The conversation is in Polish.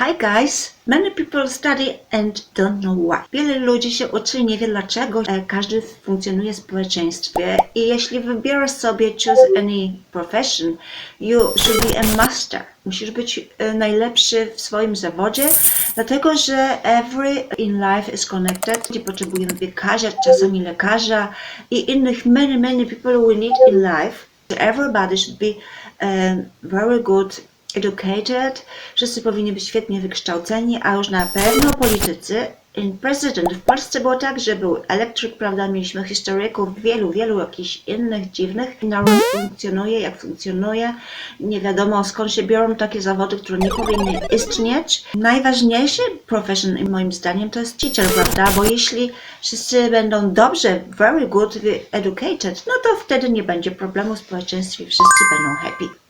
Hi guys! Many people study and don't know why. Wiele ludzi się uczy i nie wie dlaczego e, każdy funkcjonuje w społeczeństwie i jeśli wybierasz sobie choose any profession, you should be a master. Musisz być e, najlepszy w swoim zawodzie, dlatego że every in life is connected. Gdzie potrzebujemy piekarza, czasami lekarza i innych many, many people we need in life. Everybody should be um, very good educated, wszyscy powinni być świetnie wykształceni, a już na pewno politycy. In president w Polsce było tak, że był elektryk, prawda, mieliśmy historyków, wielu, wielu jakichś innych dziwnych. Naród funkcjonuje jak funkcjonuje. Nie wiadomo skąd się biorą takie zawody, które nie powinny istnieć. Najważniejszy profession moim zdaniem to jest teacher, prawda, bo jeśli wszyscy będą dobrze, very good educated, no to wtedy nie będzie problemu w społeczeństwie, wszyscy będą happy.